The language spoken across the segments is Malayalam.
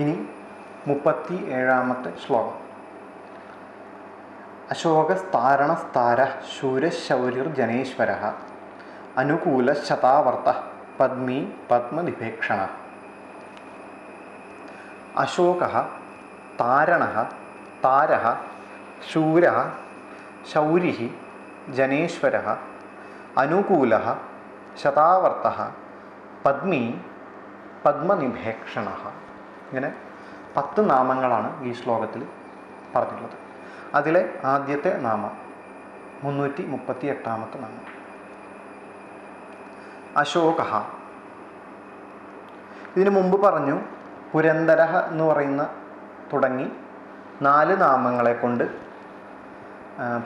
ഇനി മുപ്പത്തി ഏഴാമത്തെ ശ്ലോകം. അശോകസ്താരണസ്താര ശൂരശൗരിർ ജനേശ്വര അനുകൂല ശതാവർത്ത പത്മി പത്മനിഭേക്ഷണ. അശോക താരണ താര ശൂര ശൗരി ജനേശ്വര അനുകൂല ശതാവർത്ത പദ്മി പത്മനിഭേക്ഷണ. ഇങ്ങനെ പത്ത് നാമങ്ങളാണ് ഈ ശ്ലോകത്തിൽ പറഞ്ഞിട്ടുള്ളത്. അതിലെ ആദ്യത്തെ നാമം മുന്നൂറ്റി മുപ്പത്തി എട്ടാമത്തെ നാമം. അശോക ഇതിനു മുമ്പ് പറഞ്ഞു പുരന്തര എന്ന് പറയുന്ന തുടങ്ങി നാല് നാമങ്ങളെ കൊണ്ട്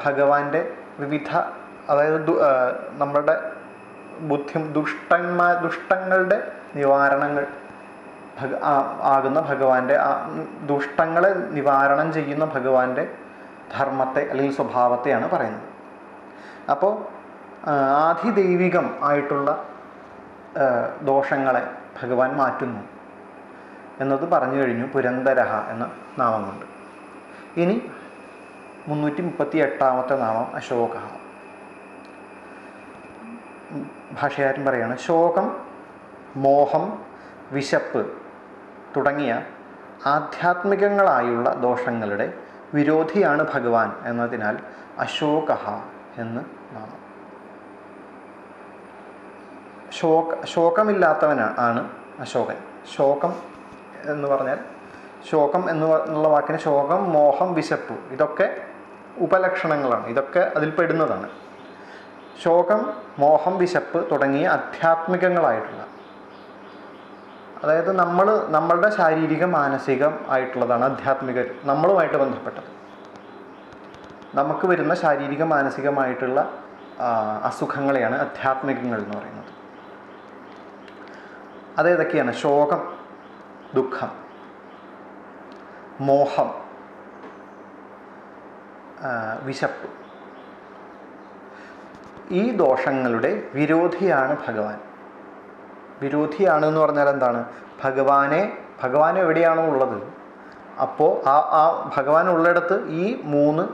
ഭഗവാന്റെ വിവിധ അതായത് നമ്മുടെ ബുദ്ധി ദുഷ്ടന്മാ ദുഷ്ടങ്ങളുടെ നിവാരണങ്ങൾ ഭഗ ആകുന്ന ഭഗവാന്റെ ആ ദുഷ്ടങ്ങളെ നിവാരണം ചെയ്യുന്ന ഭഗവാന്റെ ധർമ്മത്തെ അല്ലെങ്കിൽ സ്വഭാവത്തെയാണ് പറയുന്നത്. അപ്പോൾ ആധിദൈവികം ആയിട്ടുള്ള ദോഷങ്ങളെ ഭഗവാൻ മാറ്റുന്നു. എന്നത് പറഞ്ഞു കഴിഞ്ഞു പുരന്തരഹ എന്ന നാമം കൊണ്ട്. ഇനി മുന്നൂറ്റി മുപ്പത്തി എട്ടാമത്തെ നാമം അശോക ഭാഷകാരൻ പറയാണ് ശോകം മോഹം വിശപ്പ് തുടങ്ങിയ ആധ്യാത്മികങ്ങളായുള്ള ദോഷങ്ങളുടെ വിരോധിയാണ് ഭഗവാൻ എന്നതിനാൽ അശോക എന്ന് നാമം. ശോക ശോകമില്ലാത്തവനാണ് ആണ് അശോകൻ. ശോകം എന്ന് പറഞ്ഞാൽ ശോകം എന്നുള്ള വാക്കിന് ശോകം മോഹം വിശപ്പ് ഇതൊക്കെ ഉപലക്ഷണങ്ങളാണ്. ഇതൊക്കെ അതിൽ പെടുന്നതാണ്. ശോകം മോഹം വിശപ്പ് തുടങ്ങിയ ആധ്യാത്മികങ്ങളായിട്ടുള്ള അതായത് നമ്മൾ നമ്മളുടെ ശാരീരിക മാനസികം ആയിട്ടുള്ളതാണ് ആധ്യാത്മിക നമ്മളുമായിട്ട് ബന്ധപ്പെട്ടത്. നമുക്ക് വരുന്ന ശാരീരിക മാനസികമായിട്ടുള്ള അസുഖങ്ങളെയാണ് ആധ്യാത്മികങ്ങൾ എന്ന് പറയുന്നത്. അതേതൊക്കെയാണ് ശോകം ദുഃഖം മോഹം വിശപ്പ്. ഈ ദോഷങ്ങളുടെ വിരോധിയാണ് ഭഗവാൻ. വിരോധിയാണ് എന്ന് പറഞ്ഞാൽ എന്താണ്? ഭഗവാനെ ഭഗവാൻ എവിടെയാണോ ഉള്ളത്? അപ്പോൾ ആ ആ ഭഗവാൻ ഉള്ളിടത്ത് ഈ മൂന്ന്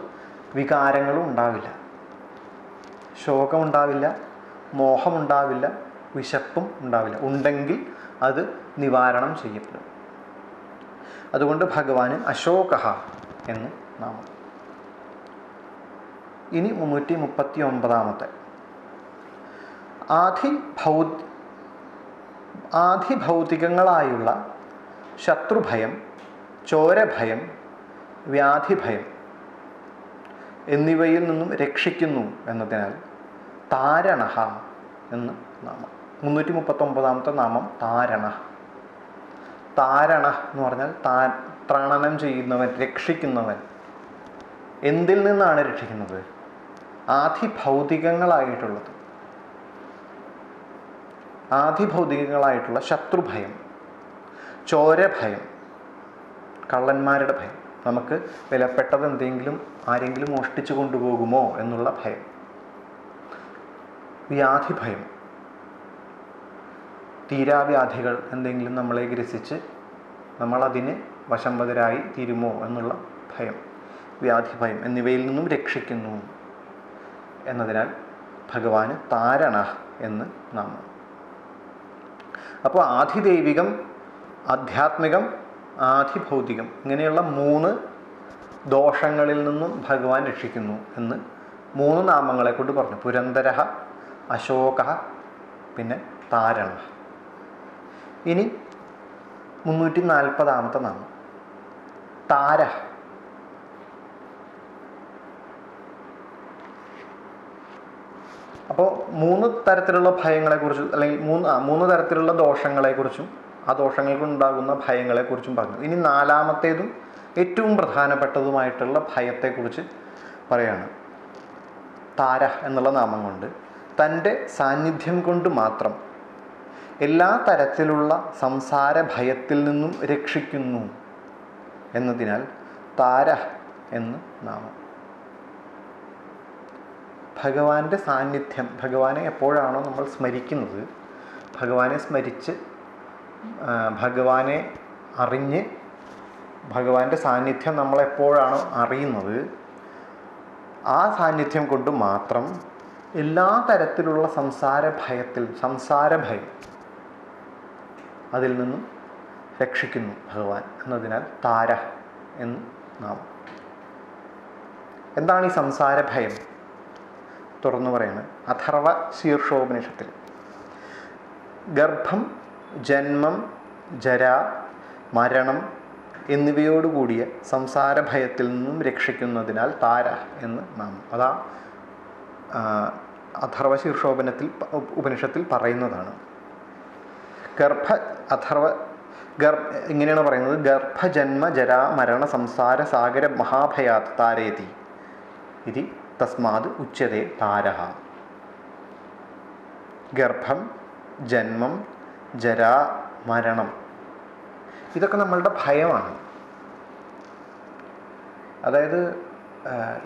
വികാരങ്ങളും ഉണ്ടാവില്ല. ശോകമുണ്ടാവില്ല മോഹമുണ്ടാവില്ല വിശപ്പും ഉണ്ടാവില്ല. ഉണ്ടെങ്കിൽ അത് നിവാരണം ചെയ്യപ്പെടും. അതുകൊണ്ട് ഭഗവാന് അശോക എന്ന് നാമം. ഇനി മുന്നൂറ്റി മുപ്പത്തി ഒമ്പതാമത്തെ ആധി ഭൗ ആധിഭൗതികങ്ങളായുള്ള ശത്രുഭയം ചോരഭയം വ്യാധിഭയം എന്നിവയിൽ നിന്നും രക്ഷിക്കുന്നു എന്നതിനാൽ താരണഹ എന്ന് നാമം. മുന്നൂറ്റി മുപ്പത്തൊമ്പതാമത്തെ നാമം താരണ താരണ എന്ന് പറഞ്ഞാൽ താ ത്രാണനം ചെയ്യുന്നവൻ രക്ഷിക്കുന്നവൻ. എന്തിൽ നിന്നാണ് രക്ഷിക്കുന്നത്? ആധിഭൗതികങ്ങളായിട്ടുള്ളത്. ആധിഭൗതികങ്ങളായിട്ടുള്ള ശത്രുഭയം ചോരഭയം കള്ളന്മാരുടെ ഭയം. നമുക്ക് വിലപ്പെട്ടത് എന്തെങ്കിലും ആരെങ്കിലും മോഷ്ടിച്ചു കൊണ്ടുപോകുമോ എന്നുള്ള ഭയം. വ്യാധി ഭയം തീരാവ്യാധികൾ എന്തെങ്കിലും നമ്മളെ ഗ്രസിച്ച് നമ്മളതിന് വശംവതരായി തീരുമോ എന്നുള്ള ഭയം വ്യാധി ഭയം എന്നിവയിൽ നിന്നും രക്ഷിക്കുന്നു. എന്നതിനാൽ ഭഗവാന് താരണ എന്ന് നാമം. അപ്പോൾ ആധിദൈവികം ആധ്യാത്മികം ആധിഭൗതികം ഇങ്ങനെയുള്ള മൂന്ന് ദോഷങ്ങളിൽ നിന്നും ഭഗവാൻ രക്ഷിക്കുന്നു എന്ന് മൂന്ന് നാമങ്ങളെ കൊണ്ട് പറഞ്ഞു. പുരന്തര അശോക പിന്നെ താരണ. ഇനി മുന്നൂറ്റി നാൽപ്പതാമത്തെ നാമം. താര അപ്പോൾ മൂന്ന് തരത്തിലുള്ള ഭയങ്ങളെക്കുറിച്ച് അല്ലെങ്കിൽ മൂന്ന് മൂന്ന് തരത്തിലുള്ള ദോഷങ്ങളെക്കുറിച്ചും ആ ദോഷങ്ങൾക്ക് ഉണ്ടാകുന്ന ഭയങ്ങളെക്കുറിച്ചും പറഞ്ഞു. ഇനി നാലാമത്തേതും ഏറ്റവും പ്രധാനപ്പെട്ടതുമായിട്ടുള്ള ഭയത്തെക്കുറിച്ച് പറയാണ്. താര എന്നുള്ള നാമം കൊണ്ട്. തന്റെ സാന്നിധ്യം കൊണ്ട് മാത്രം എല്ലാ തരത്തിലുള്ള സംസാര ഭയത്തിൽ നിന്നും രക്ഷിക്കുന്നു എന്നതിനാൽ താര എന്ന് നാമം. ഭഗവാന്റെ സാന്നിധ്യം ഭഗവാനെ എപ്പോഴാണോ നമ്മൾ സ്മരിക്കുന്നത് ഭഗവാനെ സ്മരിച്ച് ഭഗവാനെ അറിഞ്ഞ് ഭഗവാന്റെ സാന്നിധ്യം നമ്മളെപ്പോഴാണോ അറിയുന്നത് ആ സാന്നിധ്യം കൊണ്ട് മാത്രം എല്ലാ തരത്തിലുള്ള സംസാര ഭയത്തിൽ സംസാര ഭയം അതിൽ നിന്നും രക്ഷിക്കുന്നു ഭഗവാൻ എന്നതിനാൽ താര എന്ന് നാം എന്താണ് ഈ സംസാര ഭയം? തുറന്നു പറയുന്നത്. അഥർവ ശീർഷോപനിഷത്തിൽ. ഗർഭം ജന്മം ജര മരണം എന്നിവയോടുകൂടിയ സംസാര ഭയത്തിൽ നിന്നും രക്ഷിക്കുന്നതിനാൽ താര എന്ന് നാം അതാ അഥർവ ശീർഷോപനത്തിൽ ഉപനിഷത്തിൽ പറയുന്നതാണ്. ഗർഭ അഥർവ ഗർഭ ഇങ്ങനെയാണ് പറയുന്നത്. ഗർഭജന്മ ജരാ മരണ സംസാര സാഗര മഹാഭയാത് താരയതി. ഇതി തസ്മാത് ഉച്ചതേ താരഹ ഗർഭം ജന്മം ജരാ മരണം. ഇതൊക്കെ നമ്മളുടെ ഭയമാണ്. അതായത്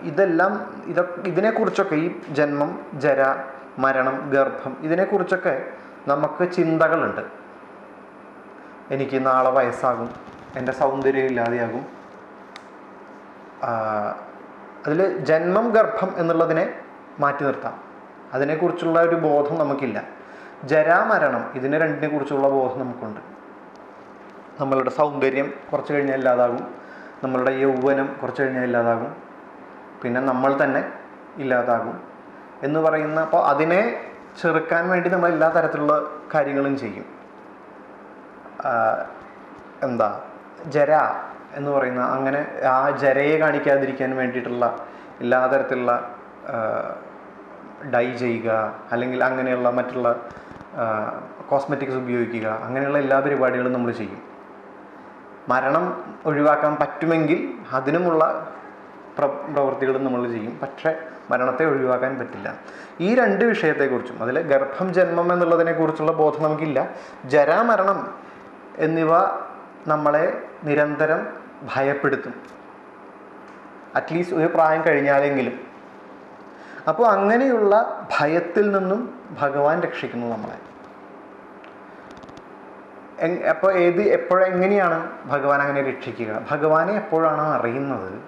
ഇതെല്ലാം ഇത ഇതിനെക്കുറിച്ചൊക്കെ ഈ ജന്മം ജര മരണം ഗർഭം ഇതിനെക്കുറിച്ചൊക്കെ നമുക്ക് ചിന്തകളുണ്ട്. എനിക്ക് നാളെ വയസ്സാകും എന്റെ സൗന്ദര്യം ഇല്ലാതെയാകും. അതിൽ ജന്മം ഗർഭം എന്നുള്ളതിനെ മാറ്റി നിർത്താം. അതിനെക്കുറിച്ചുള്ള ഒരു ബോധം നമുക്കില്ല. ജരാമരണം ഇതിനെ രണ്ടിനെ കുറിച്ചുള്ള ബോധം നമുക്കുണ്ട്. നമ്മളുടെ സൗന്ദര്യം കുറച്ച് കഴിഞ്ഞാൽ ഇല്ലാതാകും. നമ്മളുടെ യൗവനം കുറച്ച് കഴിഞ്ഞാൽ ഇല്ലാതാകും. പിന്നെ നമ്മൾ തന്നെ ഇല്ലാതാകും എന്ന് പറയുന്ന അപ്പോൾ അതിനെ ചെറുക്കാൻ വേണ്ടി നമ്മൾ എല്ലാ തരത്തിലുള്ള കാര്യങ്ങളും ചെയ്യും. എന്താ? ജര എന്ന് പറയുന്ന അങ്ങനെ ആ ജരയെ കാണിക്കാതിരിക്കാൻ വേണ്ടിയിട്ടുള്ള എല്ലാ തരത്തിലുള്ള ഡൈ ചെയ്യുക അല്ലെങ്കിൽ അങ്ങനെയുള്ള മറ്റുള്ള കോസ്മെറ്റിക്സ് ഉപയോഗിക്കുക അങ്ങനെയുള്ള എല്ലാ പരിപാടികളും നമ്മൾ ചെയ്യും. മരണം ഒഴിവാക്കാൻ പറ്റുമെങ്കിൽ അതിനുമുള്ള പ്ര പ്രവൃത്തികളും നമ്മൾ ചെയ്യും. പക്ഷേ മരണത്തെ ഒഴിവാക്കാൻ പറ്റില്ല. ഈ രണ്ട് വിഷയത്തെക്കുറിച്ചും അതിൽ ഗർഭം ജന്മം എന്നുള്ളതിനെക്കുറിച്ചുള്ള ബോധം നമുക്കില്ല. ജരാമരണം എന്നിവ നമ്മളെ നിരന്തരം ഭയപ്പെടുത്തും. അറ്റ്ലീസ്റ്റ് ഒരു പ്രായം കഴിഞ്ഞാലെങ്കിലും. അപ്പോൾ അങ്ങനെയുള്ള ഭയത്തിൽ നിന്നും ഭഗവാൻ രക്ഷിക്കുന്നു നമ്മളെ. അപ്പോൾ ഏത് എപ്പോഴെങ്ങനെയാണ് ഭഗവാൻ അങ്ങനെ രക്ഷിക്കുക? ഭഗവാനെ എപ്പോഴാണോ അറിയുന്നത്?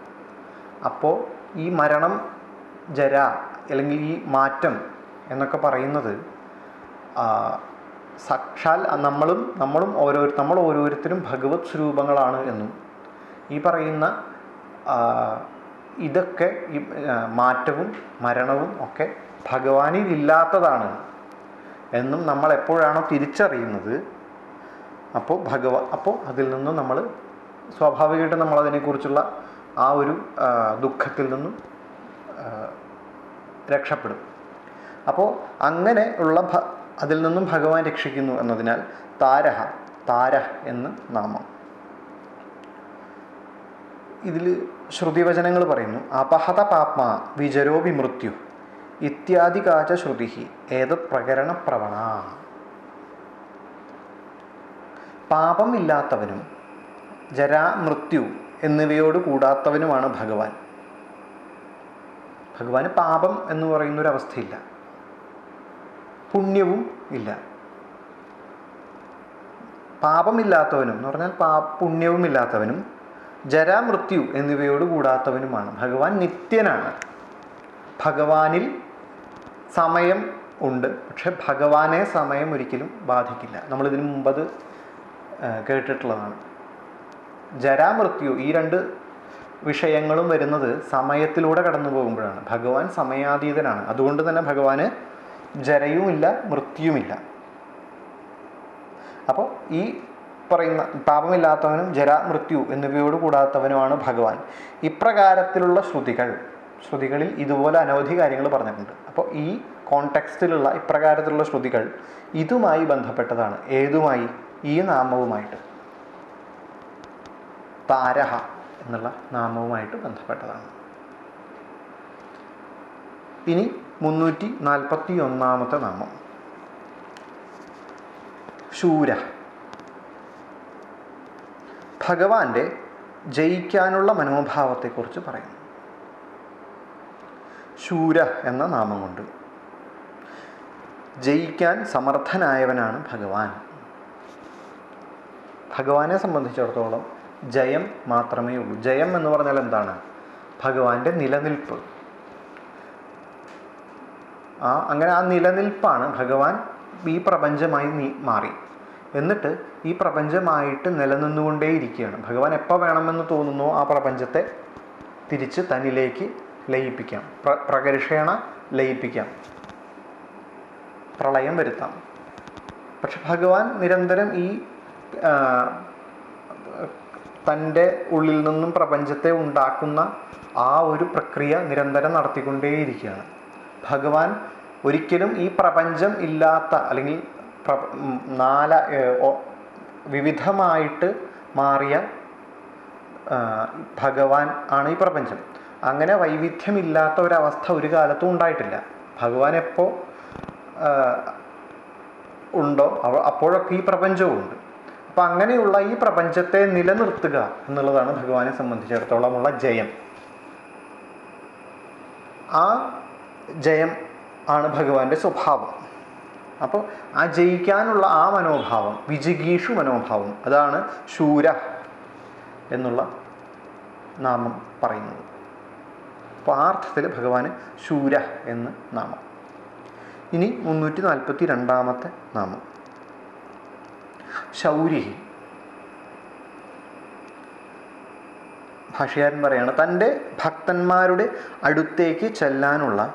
അപ്പോൾ ഈ മരണം ജര അല്ലെങ്കിൽ ഈ മാറ്റം എന്നൊക്കെ പറയുന്നത് സാക്ഷാൽ നമ്മളും നമ്മളും ഓരോരു നമ്മൾ ഓരോരുത്തരും ഭഗവത് സ്വരൂപങ്ങളാണ് എന്നും ഈ പറയുന്ന ഇതൊക്കെ ഈ മാറ്റവും മരണവും ഒക്കെ ഭഗവാനിൽ ഇല്ലാത്തതാണ് എന്നും നമ്മൾ എപ്പോഴാണോ തിരിച്ചറിയുന്നത് അപ്പോൾ ഭഗവ അപ്പോൾ അതിൽ നിന്നും നമ്മൾ സ്വാഭാവികമായിട്ട് നമ്മൾ അതിനെക്കുറിച്ചുള്ള ആ ഒരു ദുഃഖത്തിൽ നിന്നും രക്ഷപ്പെടും. അപ്പോൾ അങ്ങനെ ഉള്ള അതിൽ നിന്നും ഭഗവാൻ രക്ഷിക്കുന്നു എന്നതിനാൽ താരഹ താര എന്ന് നാമം. ഇതിൽ ശ്രുതിവചനങ്ങൾ പറയുന്നു അപഹത പാപ്മ വിജരോ വിമൃത്യു ഇത്യാദി കാച ശ്രുതി ഏതത് പ്രകരണ പ്രവണ. പാപം ഇല്ലാത്തവനും ജരാ മൃത്യു എന്നിവയോട് കൂടാത്തവനുമാണ് ഭഗവാൻ. ഭഗവാന് പാപം എന്ന് പറയുന്ന ഒരു അവസ്ഥയില്ല പുണ്യവും ഇല്ല. പാപമില്ലാത്തവനും എന്ന് പറഞ്ഞാൽ പാ പുണ്യവും ഇല്ലാത്തവനും ജരാമൃത്യു എന്നിവയോട് കൂടാത്തവനുമാണ്. ഭഗവാൻ നിത്യനാണ്. ഭഗവാനിൽ സമയം ഉണ്ട്. പക്ഷെ ഭഗവാനെ സമയം ഒരിക്കലും ബാധിക്കില്ല. നമ്മളിതിനു മുമ്പത് കേട്ടിട്ടുള്ളതാണ്. ജരാമൃത്യു ഈ രണ്ട് വിഷയങ്ങളും വരുന്നത് സമയത്തിലൂടെ കടന്നു പോകുമ്പോഴാണ്. ഭഗവാൻ സമയാതീതനാണ്. അതുകൊണ്ട് തന്നെ ഭഗവാന് ജരയുമില്ല മൃത്യുമില്ല. അപ്പോൾ ഈ പറയുന്ന പാപമില്ലാത്തവനും ജര മൃത്യു എന്നിവയോട് കൂടാത്തവനുമാണ് ഭഗവാൻ. ഇപ്രകാരത്തിലുള്ള ശ്രുതികൾ ശ്രുതികളിൽ ഇതുപോലെ അനവധി കാര്യങ്ങൾ പറഞ്ഞിട്ടുണ്ട്. അപ്പോൾ ഈ കോണ്ടെക്സ്റ്റിലുള്ള ഇപ്രകാരത്തിലുള്ള ശ്രുതികൾ ഇതുമായി ബന്ധപ്പെട്ടതാണ്. ഏതുമായി? ഈ നാമവുമായിട്ട്. താരഹ എന്നുള്ള നാമവുമായിട്ട് ബന്ധപ്പെട്ടതാണ്. ഇനി മുന്നൂറ്റി നാൽപ്പത്തി ഒന്നാമത്തെ നാമം. ശൂര. ഭഗവാന്റെ ജയിക്കാനുള്ള മനോഭാവത്തെക്കുറിച്ച് പറയുന്നു. ശൂര എന്ന നാമം കൊണ്ട്. ജയിക്കാൻ സമർത്ഥനായവനാണ് ഭഗവാൻ. ഭഗവാനെ സംബന്ധിച്ചിടത്തോളം ജയം മാത്രമേ ഉള്ളൂ. ജയം എന്ന് പറഞ്ഞാൽ എന്താണ്? ഭഗവാന്റെ നിലനിൽപ്പ്. ആ അങ്ങനെ ആ നിലനിൽപ്പാണ് ഭഗവാൻ ഈ പ്രപഞ്ചമായി മാറി. എന്നിട്ട് ഈ പ്രപഞ്ചമായിട്ട് നിലനിന്നുകൊണ്ടേയിരിക്കുകയാണ്. ഭഗവാൻ എപ്പോൾ വേണമെന്ന് തോന്നുന്നോ ആ പ്രപഞ്ചത്തെ തിരിച്ച് തന്നിലേക്ക് ലയിപ്പിക്കാം. പ്ര പ്രകർഷേണ ലയിപ്പിക്കാം. പ്രളയം വരുത്താം. പക്ഷെ ഭഗവാൻ നിരന്തരം ഈ തന്റെ ഉള്ളിൽ നിന്നും പ്രപഞ്ചത്തെ ഉണ്ടാക്കുന്ന ആ ഒരു പ്രക്രിയ നിരന്തരം നടത്തിക്കൊണ്ടേയിരിക്കുകയാണ്. ഭഗവാൻ ഒരിക്കലും ഈ പ്രപഞ്ചം ഇല്ലാത്ത അല്ലെങ്കിൽ നാല വിവിധമായിട്ട് മാറിയ ഭഗവാൻ ആണ് ഈ പ്രപഞ്ചം. അങ്ങനെ വൈവിധ്യമില്ലാത്ത ഒരവസ്ഥ ഒരു കാലത്തും ഉണ്ടായിട്ടില്ല. ഭഗവാൻ എപ്പോൾ ഉണ്ടോ അപ്പോഴൊക്കെ ഈ പ്രപഞ്ചവും ഉണ്ട്. അപ്പം അങ്ങനെയുള്ള ഈ പ്രപഞ്ചത്തെ നിലനിർത്തുക എന്നുള്ളതാണ് ഭഗവാനെ സംബന്ധിച്ചിടത്തോളമുള്ള ജയം. ആ ജയം ആണ് ഭഗവാന്റെ സ്വഭാവം. അപ്പോൾ ആ ജയിക്കാനുള്ള ആ മനോഭാവം വിജിഗീഷു മനോഭാവം അതാണ് ശൂര എന്നുള്ള നാമം പറയുന്നത്. അപ്പോൾ ആ അർത്ഥത്തിൽ ഭഗവാന് ശൂര എന്ന് നാമം. ഇനി മുന്നൂറ്റി നാൽപ്പത്തി രണ്ടാമത്തെ നാമം. ശൗരി. ഭാഷകാരൻ പറയാണ് തന്റെ ഭക്തന്മാരുടെ അടുത്തേക്ക് ചെല്ലാനുള്ള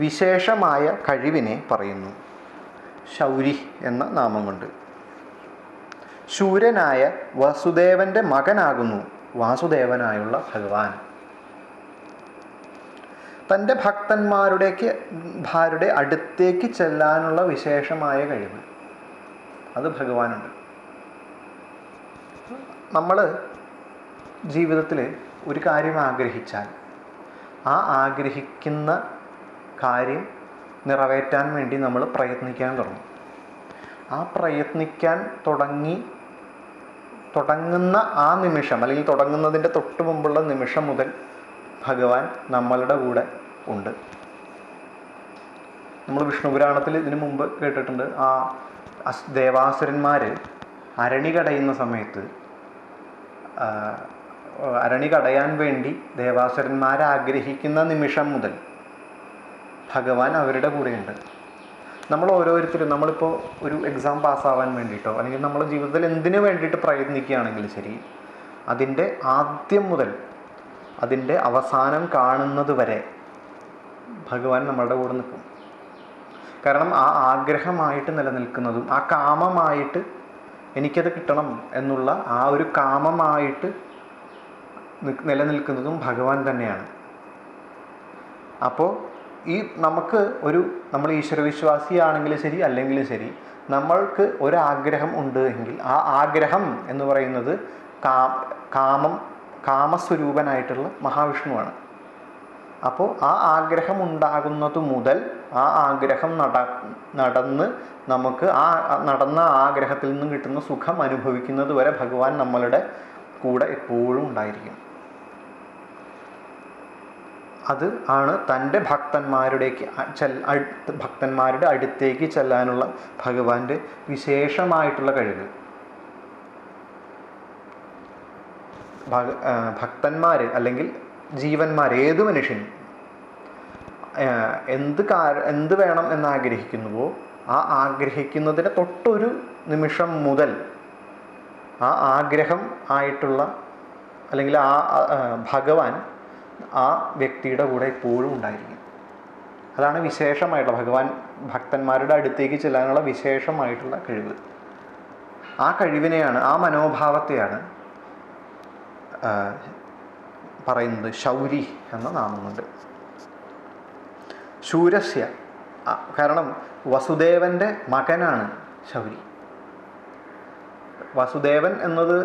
വിശേഷമായ കഴിവിനെ പറയുന്നു. ശൗരി എന്ന നാമമുണ്ട്. ശൂരനായ വസുദേവന്റെ മകനാകുന്നു വാസുദേവനായുള്ള ഭഗവാൻ. തന്റെ ഭക്തന്മാരുടേക്ക് ഭാരുടെ അടുത്തേക്ക് ചെല്ലാനുള്ള വിശേഷമായ കഴിവ്. അത് ഭഗവാനുണ്ട്. നമ്മൾ ജീവിതത്തിൽ ഒരു കാര്യം ആഗ്രഹിച്ചാൽ ആ ആഗ്രഹിക്കുന്ന കാര്യം നിറവേറ്റാൻ വേണ്ടി നമ്മൾ പ്രയത്നിക്കാൻ തുടങ്ങും. ആ പ്രയത്നിക്കാൻ തുടങ്ങി തുടങ്ങുന്ന ആ നിമിഷം അല്ലെങ്കിൽ തുടങ്ങുന്നതിന്റെ തൊട്ട് മുമ്പുള്ള നിമിഷം മുതൽ ഭഗവാൻ നമ്മളുടെ കൂടെ ഉണ്ട്. നമ്മൾ വിഷ്ണു പുരാണത്തിൽ ഇതിനു മുമ്പ് കേട്ടിട്ടുണ്ട്. ആ ദേവാസുരന്മാർ അരണി കടയുന്ന സമയത്ത് അരണി കടയാൻ വേണ്ടി ദേവാസുരന്മാരാഗ്രഹിക്കുന്ന നിമിഷം മുതൽ ഭഗവാൻ അവരുടെ കൂടെയുണ്ട്. നമ്മൾ ഓരോരുത്തരും നമ്മളിപ്പോൾ ഒരു എക്സാം പാസ്സാവാൻ വേണ്ടിയിട്ടോ അല്ലെങ്കിൽ നമ്മുടെ ജീവിതത്തിൽ എന്തിനു വേണ്ടിയിട്ട് പ്രയത്നിക്കുകയാണെങ്കിലും ശരി അതിന്റെ ആദ്യം മുതൽ അതിന്റെ അവസാനം കാണുന്നത് വരെ ഭഗവാൻ നമ്മളുടെ കൂടെ നിൽക്കും. കാരണം ആ ആഗ്രഹമായിട്ട് നിലനിൽക്കുന്നതും ആ കാമമായിട്ട് എനിക്കത് കിട്ടണം എന്നുള്ള ആ ഒരു കാമമായിട്ട് നിലനിൽക്കുന്നതും ഭഗവാൻ തന്നെയാണ്. അപ്പോൾ ഈ നമുക്ക് ഒരു നമ്മൾ ഈശ്വരവിശ്വാസിയാണെങ്കിലും ശരി അല്ലെങ്കിൽ ശരി നമ്മൾക്ക് ഒരാഗ്രഹം ഉണ്ട് എങ്കിൽ ആ ആഗ്രഹം എന്ന് പറയുന്നത് കാമം കാമസ്വരൂപനായിട്ടുള്ള മഹാവിഷ്ണുവാണ്. അപ്പോൾ ആ ആഗ്രഹം ഉണ്ടാകുന്നത് മുതൽ ആ ആഗ്രഹം നട നടന്ന് നമുക്ക് ആ നടന്ന ആഗ്രഹത്തിൽ നിന്നും കിട്ടുന്ന സുഖം അനുഭവിക്കുന്നത് വരെ ഭഗവാൻ നമ്മളുടെ കൂടെ എപ്പോഴും ഉണ്ടായിരിക്കും. അത് ആണ് തന്റെ ഭക്തന്മാരുടേക്ക് ഭക്തന്മാരുടെ അടുത്തേക്ക് ചെല്ലാനുള്ള ഭഗവാന്റെ വിശേഷമായിട്ടുള്ള കഴിവ്. ഭക്തന്മാർ അല്ലെങ്കിൽ ജീവന്മാർ ഏത് മനുഷ്യനും എന്ത് കാര എന്ത് വേണം എന്ന് ആഗ്രഹിക്കുന്നുവോ ആ ആഗ്രഹിക്കുന്നതിന് തൊട്ടൊരു നിമിഷം മുതൽ ആ ആഗ്രഹം ആയിട്ടുള്ള അല്ലെങ്കിൽ ആ, ഭഗവാൻ ആ വ്യക്തിയുടെ കൂടെ എപ്പോഴും ഉണ്ടായിരിക്കും. അതാണ് വിശേഷമായിട്ടുള്ള ഭഗവാൻ ഭക്തന്മാരുടെ അടുത്തേക്ക് ചെല്ലാനുള്ള വിശേഷമായിട്ടുള്ള കഴിവ്. ആ കഴിവിനെയാണ് ആ മനോഭാവത്തെയാണ് പറയുന്നത് ശൗരി എന്ന നാമം കൊണ്ട് ശൂരസ്യ കാരണം വസുദേവന്റെ മകനാണ് ശൗരി. വസുദേവൻ എന്നത്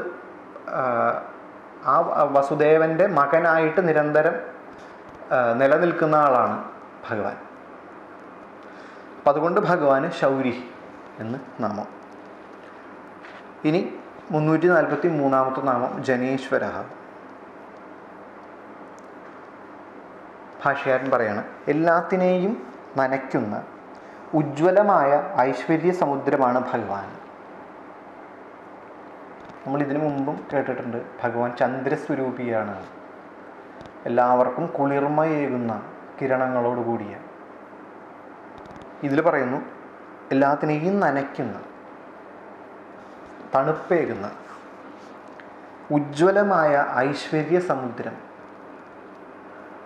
ആ, വസുദേവന്റെ മകനായിട്ട് നിരന്തരം നിലനിൽക്കുന്ന ആളാണ് ഭഗവാൻ. അപ്പം അതുകൊണ്ട് ഭഗവാന് ശൗരി എന്ന് നാമം. ഇനി മുന്നൂറ്റി നാൽപ്പത്തി മൂന്നാമത്തെ നാമം ജനേശ്വര. ഭാഷകാരൻ പറയാണ് എല്ലാത്തിനെയും നനയ്ക്കുന്ന ഉജ്ജ്വലമായ ഐശ്വര്യ സമുദ്രമാണ് ഭഗവാൻ. നമ്മൾ ഇതിനു മുമ്പും കേട്ടിട്ടുണ്ട് ഭഗവാൻ ചന്ദ്രസ്വരൂപിയാണ്. എല്ലാവർക്കും കുളിർമയേകുന്ന കിരണങ്ങളോട് കൂടിയ. ഇതിൽ പറയുന്നു എല്ലാത്തിനെയും നനയ്ക്കുന്ന തണുപ്പേകുന്ന ഉജ്ജ്വലമായ ഐശ്വര്യ സമുദ്രം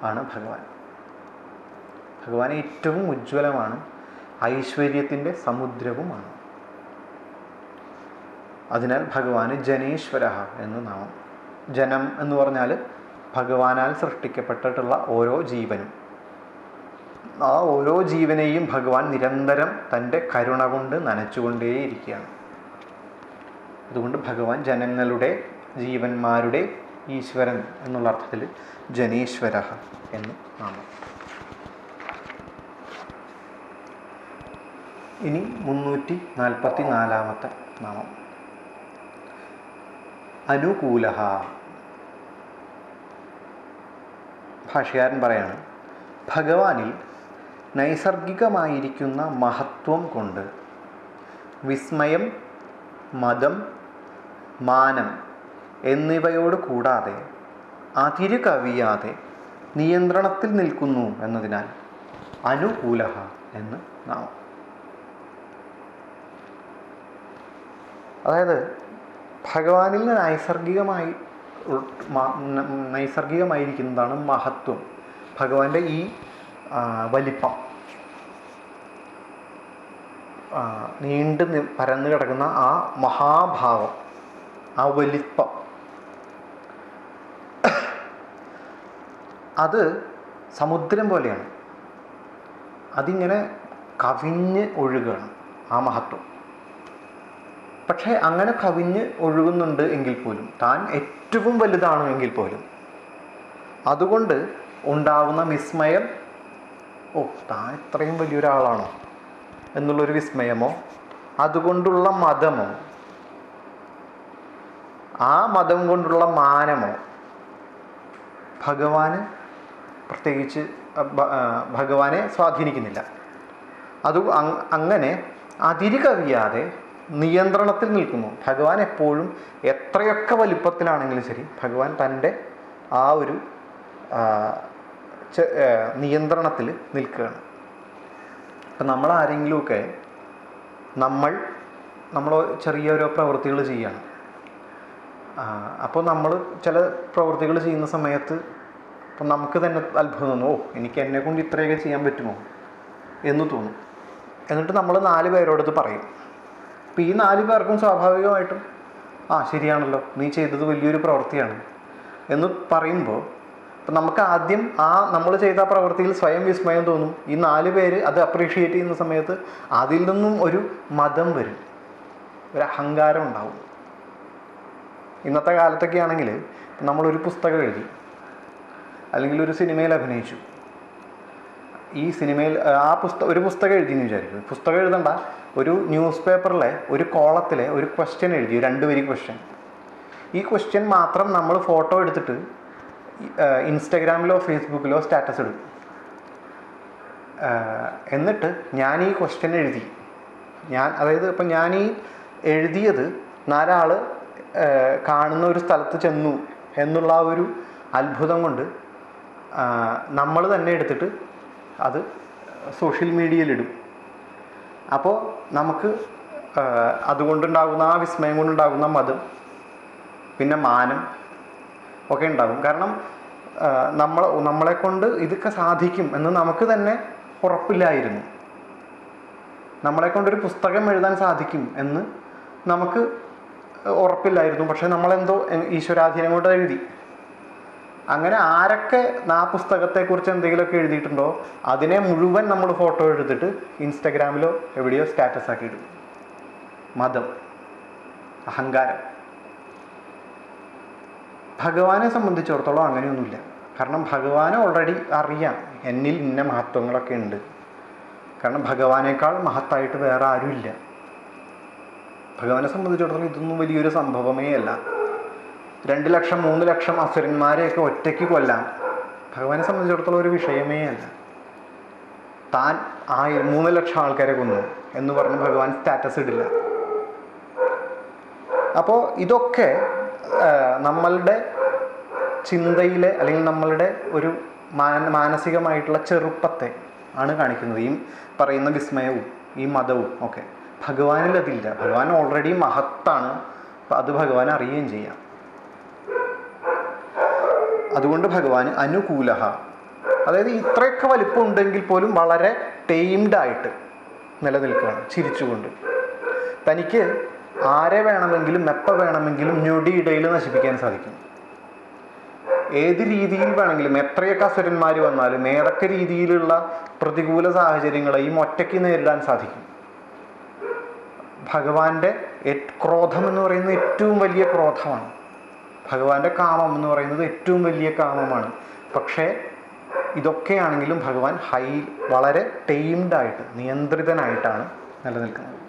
ആണ് ഭഗവാൻ. ഭഗവാൻ ഏറ്റവും ഉജ്ജ്വലമാണ് ഐശ്വര്യത്തിന്റെ സമുദ്രവുമാണ്. അതിനാൽ ഭഗവാന് ജനേശ്വര എന്ന് നാമം. ജനം എന്ന് പറഞ്ഞാൽ ഭഗവാനാൽ സൃഷ്ടിക്കപ്പെട്ടിട്ടുള്ള ഓരോ ജീവനും. ആ ഓരോ ജീവനെയും ഭഗവാൻ നിരന്തരം തന്റെ കരുണ കൊണ്ട് നനച്ചുകൊണ്ടേയിരിക്കുകയാണ്. അതുകൊണ്ട് ഭഗവാൻ ജനങ്ങളുടെ ജീവന്മാരുടെ ഈശ്വരൻ എന്നുള്ള അർത്ഥത്തിൽ ജനേശ്വര എന്ന് നാമം. ഇനി മുന്നൂറ്റി നാൽപ്പത്തി നാലാമത്തെ നാമം. അനുകൂല ഭാഷകാരൻ പറയാണ് ഭഗവാനിൽ നൈസർഗികമായിരിക്കുന്ന മഹത്വം കൊണ്ട് വിസ്മയം മതം മാനം എന്നിവയോട് കൂടാതെ അതിര് കവിയാതെ നിയന്ത്രണത്തിൽ നിൽക്കുന്നു എന്നതിനാൽ അനുകൂല എന്ന് നാം അതായത് ഭഗവാനിൽ നൈസർഗികമായി നൈസർഗികമായിരിക്കുന്നതാണ് മഹത്വം. ഭഗവാന്റെ ഈ വലിപ്പം. നീണ്ടു പരന്നു കിടക്കുന്ന ആ മഹാഭാവം ആ വലിപ്പം. അത് സമുദ്രം പോലെയാണ്. അതിങ്ങനെ കവിഞ്ഞ് ഒഴുകുകയാണ് ആ മഹത്വം. പക്ഷേ അങ്ങനെ കവിഞ്ഞ് ഒഴുകുന്നുണ്ട് എങ്കിൽ പോലും താൻ ഏറ്റവും വലുതാണ് എങ്കിൽ പോലും. അതുകൊണ്ട് ഉണ്ടാവുന്ന വിസ്മയം ഓ താൻ ഇത്രയും വലിയൊരാളാണോ എന്നുള്ളൊരു വിസ്മയമോ അതുകൊണ്ടുള്ള മതമോ ആ മതം കൊണ്ടുള്ള മാനമോ ഭഗവാന് പ്രത്യേകിച്ച് ഭഗവാനെ സ്വാധീനിക്കുന്നില്ല. അത് അങ്ങനെ അതിര് കവിയാതെ നിയന്ത്രണത്തിൽ നിൽക്കുന്നു. ഭഗവാൻ എപ്പോഴും എത്രയൊക്കെ വലിപ്പത്തിലാണെങ്കിലും ശരി ഭഗവാൻ തന്റെ ആ ഒരു നിയന്ത്രണത്തിൽ നിൽക്കുകയാണ്. ഇപ്പം നമ്മൾ ആരെങ്കിലുമൊക്കെ നമ്മൾ നമ്മൾ ചെറിയ ഓരോ പ്രവൃത്തികൾ ചെയ്യുകയാണ്. അപ്പോൾ നമ്മൾ ചില പ്രവൃത്തികൾ ചെയ്യുന്ന സമയത്ത് ഇപ്പം നമുക്ക് തന്നെ അത്ഭുതം തോന്നും ഓ എനിക്ക് എന്നെ കൊണ്ട് ഇത്രയൊക്കെ ചെയ്യാൻ പറ്റുമോ എന്ന് തോന്നും. എന്നിട്ട് നമ്മൾ നാല് പേരോടത് പറയും. അപ്പം ഈ നാല് പേർക്കും സ്വാഭാവികമായിട്ടും ആ ശരിയാണല്ലോ നീ ചെയ്തത് വലിയൊരു പ്രവൃത്തിയാണ്. എന്ന് പറയുമ്പോൾ അപ്പം നമുക്ക് ആദ്യം ആ നമ്മൾ ചെയ്ത പ്രവൃത്തിയിൽ സ്വയം വിസ്മയം തോന്നും. ഈ നാല് പേര് അത് അപ്രീഷിയേറ്റ് ചെയ്യുന്ന സമയത്ത് അതിൽ നിന്നും ഒരു മതം വരും. ഒരു അഹങ്കാരം ഉണ്ടാവും. ഇന്നത്തെ കാലത്തൊക്കെ ആണെങ്കിൽ നമ്മളൊരു പുസ്തകം എഴുതി അല്ലെങ്കിൽ ഒരു സിനിമയിൽ അഭിനയിച്ചു. ഈ സിനിമയിൽ ആ പുസ്തകം ഒരു പുസ്തകം എഴുതി എന്ന് വിചാരിക്കും പുസ്തകം എഴുതണ്ട ഒരു ന്യൂസ് പേപ്പറിലെ ഒരു കോളത്തിലെ ഒരു ക്വസ്റ്റ്യൻ എഴുതി രണ്ട് വരി ക്വസ്റ്റ്യൻ ഈ ക്വസ്റ്റ്യൻ മാത്രം നമ്മൾ ഫോട്ടോ എടുത്തിട്ട് ഇൻസ്റ്റഗ്രാമിലോ ഫേസ്ബുക്കിലോ സ്റ്റാറ്റസ് ഇടും. എന്നിട്ട് ഞാൻ ഈ ക്വസ്റ്റ്യൻ എഴുതി. ഞാൻ അതായത് ഇപ്പം ഞാൻ ഈ എഴുതിയത് നാലാൾ കാണുന്ന ഒരു സ്ഥലത്ത് ചെന്നു എന്നുള്ള ആ ഒരു അത്ഭുതം കൊണ്ട് നമ്മൾ തന്നെ എടുത്തിട്ട് അത് സോഷ്യൽ മീഡിയയിലിടും അപ്പോൾ നമുക്ക് അതുകൊണ്ടുണ്ടാകുന്ന ആ വിസ്മയം കൊണ്ടുണ്ടാകുന്ന മതം പിന്നെ മാനം ഒക്കെ ഉണ്ടാകും. കാരണം നമ്മൾ നമ്മളെ കൊണ്ട് ഇതൊക്കെ സാധിക്കും എന്ന് നമുക്ക് തന്നെ ഉറപ്പില്ലായിരുന്നു. നമ്മളെ കൊണ്ടൊരു പുസ്തകം എഴുതാൻ സാധിക്കും എന്ന് നമുക്ക് ഉറപ്പില്ലായിരുന്നു. പക്ഷേ നമ്മളെന്തോ ഈശ്വരാധീനം കൊണ്ട് എഴുതി. അങ്ങനെ ആരൊക്കെ ആ പുസ്തകത്തെക്കുറിച്ച് എന്തെങ്കിലുമൊക്കെ എഴുതിയിട്ടുണ്ടോ അതിനെ മുഴുവൻ നമ്മൾ ഫോട്ടോ എടുത്തിട്ട് ഇൻസ്റ്റഗ്രാമിലോ എവിടെയോ സ്റ്റാറ്റസ് ആക്കി ഇടും മതം അഹങ്കാരം. ഭഗവാനെ സംബന്ധിച്ചിടത്തോളം അങ്ങനെയൊന്നുമില്ല. കാരണം ഭഗവാനെ ഓൾറെഡി അറിയാം. എന്നിൽ ഇന്ന മഹത്വങ്ങളൊക്കെ ഉണ്ട്. കാരണം ഭഗവാനേക്കാൾ മഹത്തായിട്ട് വേറെ ആരുമില്ല. ഭഗവാനെ സംബന്ധിച്ചിടത്തോളം ഇതൊന്നും വലിയൊരു സംഭവമേ അല്ല. രണ്ട് ലക്ഷം മൂന്ന് ലക്ഷം അസുരന്മാരെയൊക്കെ ഒറ്റയ്ക്ക് കൊല്ലാം. ഭഗവാനെ സംബന്ധിച്ചിടത്തോളം ഒരു വിഷയമേ അല്ല. താൻ ആയിരം മൂന്ന് ലക്ഷം ആൾക്കാരെ കൊന്നു എന്ന് പറഞ്ഞ് ഭഗവാൻ സ്റ്റാറ്റസ് ഇടില്ല. അപ്പോൾ ഇതൊക്കെ നമ്മളുടെ ചിന്തയിലെ അല്ലെങ്കിൽ നമ്മളുടെ ഒരു മാന മാനസികമായിട്ടുള്ള ചെറുപ്പത്തെ ആണ് കാണിക്കുന്നത്. ഈ പറയുന്ന വിസ്മയവും ഈ മതവും ഒക്കെ. ഭഗവാനിൽ അതില്ല ഭഗവാൻ ഓൾറെഡി മഹത്താണ്. അത് ഭഗവാൻ അറിയുകയും ചെയ്യാം. അതുകൊണ്ട് ഭഗവാൻ അനുകൂലഹ. അതായത് ഇത്രയൊക്കെ വലിപ്പം ഉണ്ടെങ്കിൽ പോലും വളരെ ടെയിംഡായിട്ട് നിലനിൽക്കുകയാണ് ചിരിച്ചുകൊണ്ട്. തനിക്ക് ആരെ വേണമെങ്കിലും എപ്പോൾ വേണമെങ്കിലും ഞൊടിയിടയിൽ നശിപ്പിക്കാൻ സാധിക്കും. ഏത് രീതിയിൽ വേണമെങ്കിലും എത്രയൊക്കെ അസുരന്മാർ വന്നാലും ഏതൊക്കെ രീതിയിലുള്ള പ്രതികൂല സാഹചര്യങ്ങളെയും ഒറ്റയ്ക്ക് നേരിടാൻ സാധിക്കും. ഭഗവാന്റെ ക്രോധം എന്ന് പറയുന്നത് ഏറ്റവും വലിയ ക്രോധമാണ്. ഭഗവാന്റെ കാമം എന്ന് പറയുന്നത് ഏറ്റവും വലിയ കാമമാണ്. പക്ഷേ ഇതൊക്കെയാണെങ്കിലും ഭഗവാൻ ഹൈ വളരെ ടൈംഡ് ആയിട്ട് നിയന്ത്രിതനായിട്ടാണ് നിലനിൽക്കുന്നത്.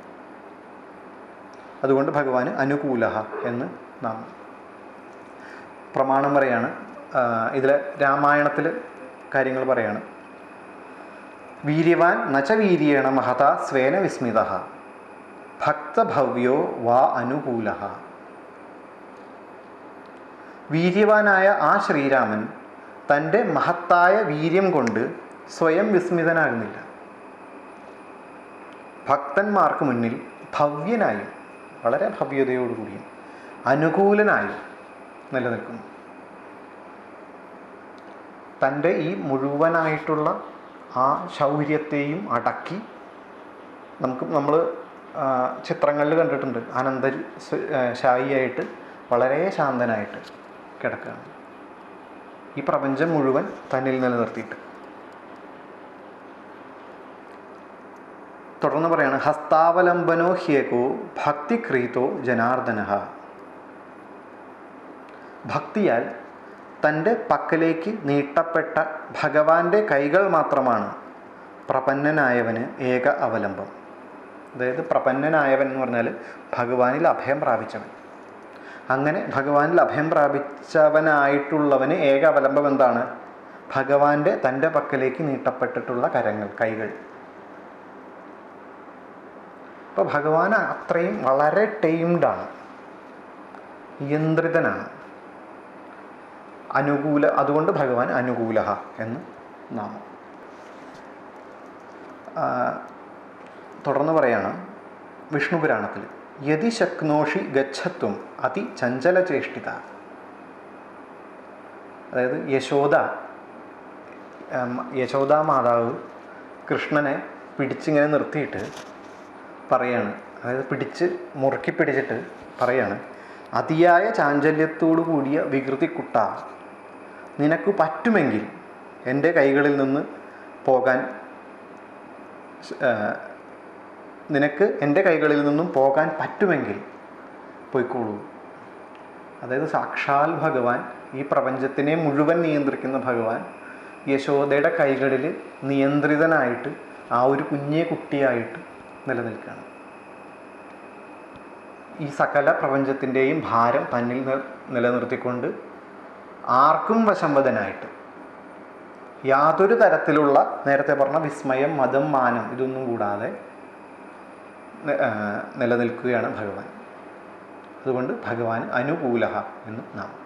അതുകൊണ്ട് ഭഗവാന് അനുകൂല എന്ന് നാം പ്രമാണം പറയാണ് ഇതിൽ രാമായണത്തിൽ കാര്യങ്ങൾ പറയാണ്. വീര്യവാൻ നച്ച വീര്യേണ മഹത സ്വേന വിസ്മിത ഭക്തഭവ്യോ വാ അനുകൂല വീര്യവാനായ ആ ശ്രീരാമൻ തന്റെ മഹത്തായ വീര്യം കൊണ്ട് സ്വയം വിസ്മിതനാകുന്നില്ല. ഭക്തന്മാർക്ക് മുന്നിൽ ഭവ്യനായും വളരെ ഭവ്യതയോടുകൂടിയും അനുകൂലനായും നിലനിൽക്കുന്നു. തന്റെ ഈ മുഴുവനായിട്ടുള്ള ആ ശൗര്യത്തെയും അടക്കി നമുക്ക് നമ്മൾ ചിത്രങ്ങളിൽ കണ്ടിട്ടുണ്ട്. അനന്തരി ശായിയായിട്ട് വളരെ ശാന്തനായിട്ട് കിടക്കുകയാണ് ഈ പ്രപഞ്ചം മുഴുവൻ തന്നിൽ നിലനിർത്തിയിട്ട്. തുടർന്ന് പറയാണ് ഹസ്താവലംബനോ ഹ്യേകോ ഭക്തിക്രീതോ ജനാർദ്ദന. ഭക്തിയാൽ തന്റെ പക്കലേക്ക് നീട്ടപ്പെട്ട ഭഗവാന്റെ കൈകൾ മാത്രമാണ് പ്രപന്നനായവന് ഏക അവലംബം. അതായത് പ്രപന്നനായവൻ എന്ന് പറഞ്ഞാൽ ഭഗവാനിൽ അഭയം പ്രാപിച്ചവൻ. അങ്ങനെ ഭഗവാനിൽ അഭയം പ്രാപിച്ചവനായിട്ടുള്ളവന് ഏക അവലംബം എന്താണ്? ഭഗവാന്റെ തന്റെ പക്കലേക്ക് നീട്ടപ്പെട്ടിട്ടുള്ള കരങ്ങൾ കൈകൾ. അപ്പോൾ ഭഗവാൻ അത്രയും വളരെ ടൈംഡാണ് നിയന്ത്രിതനാണ്. അനുകൂല അതുകൊണ്ട് ഭഗവാൻ അനുകൂല എന്ന് നാമം. തുടർന്ന് പറയാണ് വിഷ്ണു പുരാണത്തിൽ യതി ശക്നോഷി ഗച്ഛത്വം അതി ചഞ്ചലചേഷ്ടിത. അതായത് യശോദ യശോദാ മാതാവ് കൃഷ്ണനെ പിടിച്ചിങ്ങനെ നിർത്തിയിട്ട് പറയാണ്. അതായത് പിടിച്ച് മുറുക്കി പിടിച്ചിട്ട് പറയാണ് അതിയായ ചാഞ്ചല്യത്തോടു കൂടിയ വികൃതി കുട്ട നിനക്ക് പറ്റുമെങ്കിൽ എന്റെ കൈകളിൽ നിന്ന് പോകാൻ നിനക്ക് എന്റെ കൈകളിൽ നിന്നും പോകാൻ പറ്റുമെങ്കിൽ പോയിക്കോളൂ. അതായത് സാക്ഷാൽ ഭഗവാൻ ഈ പ്രപഞ്ചത്തിനെ മുഴുവൻ നിയന്ത്രിക്കുന്ന ഭഗവാൻ യശോദയുടെ കൈകളിൽ നിയന്ത്രിതനായിട്ട് ആ ഒരു കുഞ്ഞേ കുട്ടിയായിട്ട് നിലനിൽക്കുകയാണ്. ഈ സകല പ്രപഞ്ചത്തിന്റെയും ഭാരം തന്നിൽ നിലനിർത്തിക്കൊണ്ട് ആർക്കും വശംവദനായിട്ട് യാതൊരു തരത്തിലുള്ള നേരത്തെ പറഞ്ഞ വിസ്മയം മതം മാനം ഇതൊന്നും കൂടാതെ നിലനിൽക്കുകയാണ് ഭഗവാൻ. അതുകൊണ്ട് ഭഗവാൻ അനുകൂല എന്ന് നാം